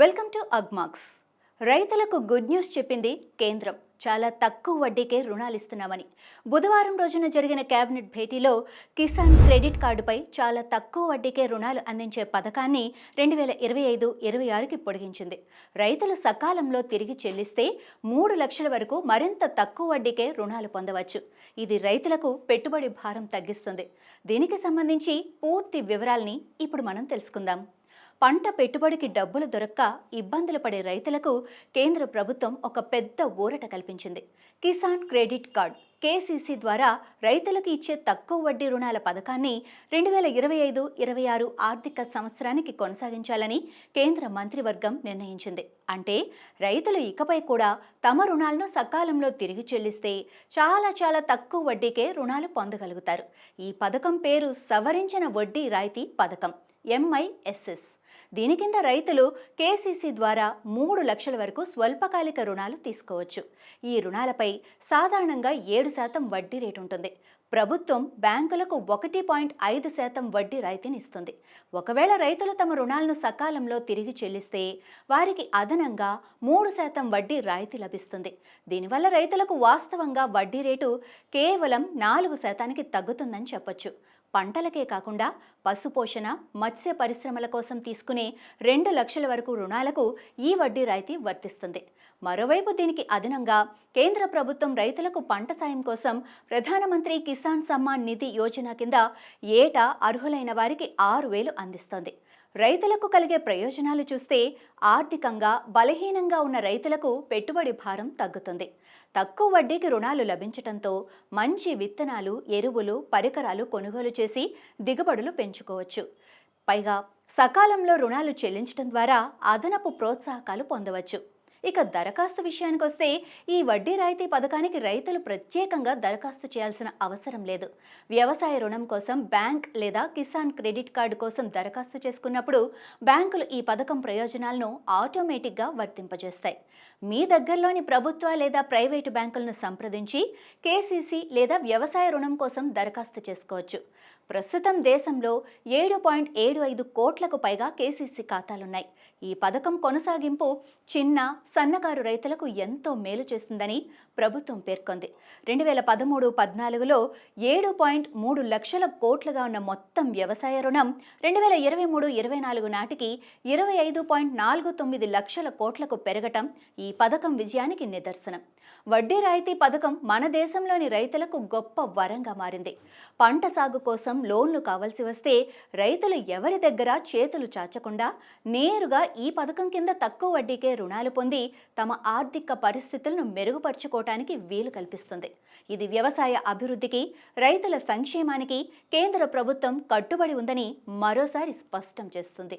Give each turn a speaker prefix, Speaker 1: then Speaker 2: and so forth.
Speaker 1: Welcome to Agmax. రైతులకు good news చెప్పింది కేంద్రం. చాలా తక్కువ వడ్డీకే రుణాలు ఇస్తున్నామని. బుధవారం రోజున జరిగిన కేబినెట్ భేటీలో కిసాన్ క్రెడిట్ కార్డుపై చాలా తక్కువ వడ్డీకే రుణాలు అందించే పథకాన్ని రెండు వేల ఇరవై ఐదు ఇరవై ఆరుకి పొడిగించింది. రైతులు సకాలంలో తిరిగి చెల్లిస్తే మూడు లక్షల వరకు మరింత తక్కువ వడ్డీకే రుణాలు పొందవచ్చు. ఇది రైతులకు పెట్టుబడి భారం తగ్గిస్తుంది. దీనికి సంబంధించి పూర్తి వివరాల్ని ఇప్పుడు మనం తెలుసుకుందాం. పంట పెట్టుబడికి డబ్బులు దొరక్క ఇబ్బందులు పడే రైతులకు కేంద్ర ప్రభుత్వం ఒక పెద్ద ఊరట కల్పించింది. కిసాన్ క్రెడిట్ కార్డ్ కేసీసీ ద్వారా రైతులకు ఇచ్చే తక్కువ వడ్డీ రుణాల పథకాన్ని రెండు వేల ఇరవై ఐదు ఇరవై ఆరు ఆర్థిక సంవత్సరానికి కొనసాగించాలని కేంద్ర మంత్రివర్గం నిర్ణయించింది. అంటే రైతులు ఇకపై కూడా తమ రుణాలను సకాలంలో తిరిగి చెల్లిస్తే చాలా చాలా తక్కువ వడ్డీకే రుణాలు పొందగలుగుతారు. ఈ పథకం పేరు సవరించిన వడ్డీ రాయితీ పథకం ఎంఐఎస్ఎస్. దీని కింద రైతులు కేసీసీ ద్వారా మూడు లక్షల వరకు స్వల్పకాలిక రుణాలు తీసుకోవచ్చు. ఈ రుణాలపై సాధారణంగా ఏడు శాతం వడ్డీ రేటు ఉంటుంది. ప్రభుత్వం బ్యాంకులకు ఒకటి పాయింట్ ఐదు శాతం వడ్డీ రాయితీని ఇస్తుంది. ఒకవేళ రైతులు తమ రుణాలను సకాలంలో తిరిగి చెల్లిస్తే వారికి అదనంగా మూడు శాతం వడ్డీ రాయితీ లభిస్తుంది. దీనివల్ల రైతులకు వాస్తవంగా వడ్డీ రేటు కేవలం నాలుగు శాతానికి తగ్గుతుందని చెప్పొచ్చు. పంటలకే కాకుండా పశుపోషణ మత్స్య పరిశ్రమల కోసం తీసుకునే రెండు లక్షల వరకు రుణాలకు ఈ వడ్డీ రాయితీ వర్తిస్తుంది. మరోవైపు దీనికి అదనంగా కేంద్ర ప్రభుత్వం రైతులకు పంట సాయం కోసం ప్రధానమంత్రి కిసాన్ సమ్మాన్ నిధి యోజన కింద ఏటా అర్హులైన వారికి ఆరు వేలు అందిస్తోంది. రైతులకు కలిగే ప్రయోజనాలు చూస్తే ఆర్థికంగా బలహీనంగా ఉన్న రైతులకు పెట్టుబడి భారం తగ్గుతుంది. తక్కువ వడ్డీకి రుణాలు లభించటంతో మంచి విత్తనాలు ఎరువులు పరికరాలు కొనుగోలు చేసి దిగుబడులు పెంచుకోవచ్చు. పైగా సకాలంలో రుణాలు చెల్లించడం ద్వారా అదనపు ప్రోత్సాహకాలు పొందవచ్చు. ఇక దరఖాస్తు విషయానికి వస్తే ఈ వడ్డీ రాయితీ పథకానికి రైతులు ప్రత్యేకంగా దరఖాస్తు చేయాల్సిన అవసరం లేదు. వ్యవసాయ రుణం కోసం బ్యాంక్ లేదా కిసాన్ క్రెడిట్ కార్డు కోసం దరఖాస్తు చేసుకున్నప్పుడు బ్యాంకులు ఈ పథకం ప్రయోజనాలను ఆటోమేటిక్గా వర్తింపజేస్తాయి. మీ దగ్గరలోని ప్రభుత్వ లేదా ప్రైవేటు బ్యాంకులను సంప్రదించి కేసీసీ లేదా వ్యవసాయ రుణం కోసం దరఖాస్తు చేసుకోవచ్చు. ప్రస్తుతం దేశంలో ఏడు పాయింట్ ఏడు ఐదు కోట్లకు పైగా కేసీసీ ఖాతాలున్నాయి. ఈ పథకం కొనసాగింపు చిన్న సన్నకారు రైతులకు ఎంతో మేలు చేస్తుందని ప్రభుత్వం పేర్కొంది. రెండు వేల పదమూడు పద్నాలుగులో ఏడు పాయింట్ మూడు లక్షల కోట్లుగా ఉన్న మొత్తం వ్యవసాయ రుణం రెండు వేల ఇరవై మూడు ఇరవై నాలుగు నాటికి ఇరవై ఐదు పాయింట్ నాలుగు తొమ్మిది లక్షల కోట్లకు పెరగటం ఈ పథకం విజయానికి నిదర్శనం. వడ్డీ రాయితీ పథకం మన దేశంలోని రైతులకు గొప్ప వరంగా మారింది. పంట సాగు కోసం లోన్లు కావాల్సి వస్తే రైతులు ఎవరి దగ్గర చేతులు చాచకుండా నేరుగా ఈ పథకం కింద తక్కువ వడ్డీకే రుణాలు పొంది తమ ఆర్థిక పరిస్థితులను మెరుగుపరుచుకోవటానికి వీలు కల్పిస్తుంది. ఇది వ్యవసాయ అభివృద్ధికి రైతుల సంక్షేమానికి కేంద్ర ప్రభుత్వం కట్టుబడి ఉందని మరోసారి స్పష్టం చేస్తుంది.